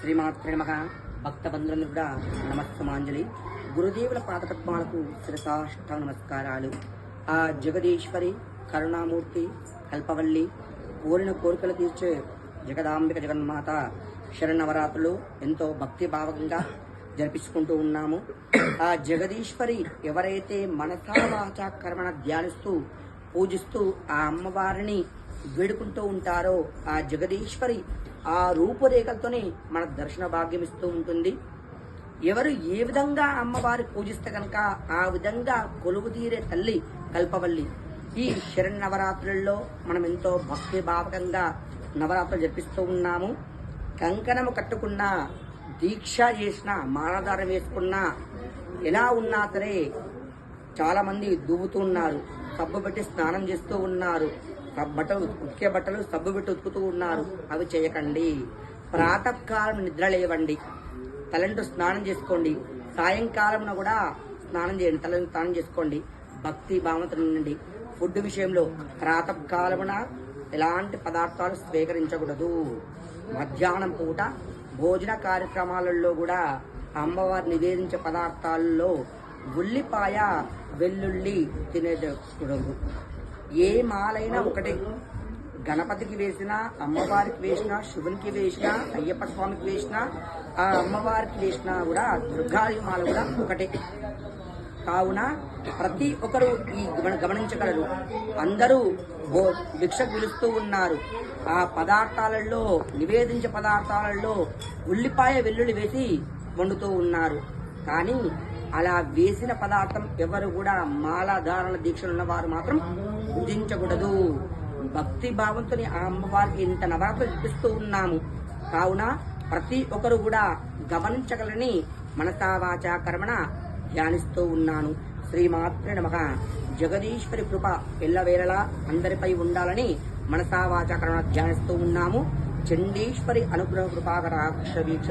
శ్రీమాత్రే నమ. భక్త బంధువులను కూడా నమస్తమాంజలి గురుదేవుల పాదపద్మాలకు శిరసాష్ట నమస్కారాలు. ఆ జగదీశ్వరి కరుణామూర్తి కల్పవల్లి కోరిన కోరికలు తీర్చే జగదాంబిక జగన్మాత శరణవరాత్రులు ఎంతో భక్తి భావంగా జరిపించుకుంటూ ఉన్నాము. ఆ జగదీశ్వరి ఎవరైతే మనసావాచా కర్మణ ధ్యానిస్తూ పూజిస్తూ ఆ అమ్మవారిని వేడుకుంటూ ఉంటారో ఆ జగదీశ్వరి ఆ రూపురేఖలతోనే మన దర్శన భాగ్యం ఇస్తూ ఉంటుంది. ఎవరు ఏ విధంగా అమ్మవారి పూజిస్తే కనుక ఆ విధంగా కొలువు తీరే తల్లి కల్పవల్లి. ఈ శరణ్ నవరాత్రుల్లో మనం ఎంతో భక్తి భావకంగా నవరాత్రులు జరిపిస్తూ ఉన్నాము. కంకణము కట్టుకున్న దీక్ష చేసిన మాలధారం వేసుకున్న ఎలా ఉన్నా సరే చాలామంది దూవుతూ దువ్వుతూ ఉన్నారు. సబ్బు పెట్టి స్నానం చేస్తూ ఉన్నారు. బట్టలు ఉతికే బట్టలు సబ్బు పెట్టి ఉతుకుతూ ఉన్నారు. అవి చేయకండి. ప్రాతకాలం నిద్ర లేవండి. తలంటూ స్నానం చేసుకోండి. సాయంకాలంలో కూడా స్నానం చేయండి. తలని స్నానం చేసుకోండి. భక్తి భావంతో ఉండండి. ఫుడ్ విషయంలో ప్రాతకాలమున ఎలాంటి పదార్థాలు స్వీకరించకూడదు. మధ్యాహ్నం పూట భోజన కార్యక్రమాలలో కూడా అమ్మవారు నివేదించే పదార్థాల్లో ఉల్లిపాయ వెల్లుల్లి తినేటకూడదు ఏ మాలైనా ఒకటే. గణపతికి వేసినా అమ్మవారికి వేసినా శివునికి వేసినా అయ్యప్ప స్వామికి వేసినా ఆ అమ్మవారికి వేసినా కూడా దుర్గాదేవి మాల కూడా ఒకటే. కావున ప్రతి ఒక్కరు ఈ గమనించగలరు. అందరూ భో- భిక్షకు పిలుస్తూ ఉన్నారు. ఆ పదార్థాలలో నివేదించే పదార్థాలలో ఉల్లిపాయ వెల్లుల్లి వేసి వండుతూ ఉన్నారు. కానీ అలా వేసిన పదార్థం ఎవరు కూడా మాలాధారణ దీక్షలు ఉన్న వారు మాత్రం పూజించకూడదు. భక్తి భావంతో ఆ అమ్మవారికి ఇంత నవరాత్రులు చూపిస్తూ ఉన్నాము. కావున ప్రతి ఒక్కరు కూడా గమనించగలని మనసావాచా కర్మణ ధ్యానిస్తూ ఉన్నాను. శ్రీమాత్రే నమ. జగదీశ్వరి కృప ఎల్లవేళలా అందరిపై ఉండాలని మనసావాచా కర్మణ ధ్యానిస్తూ ఉన్నాము. చండీశ్వరి అనుగ్రహ కృపాకరాక్ష వీక్ష.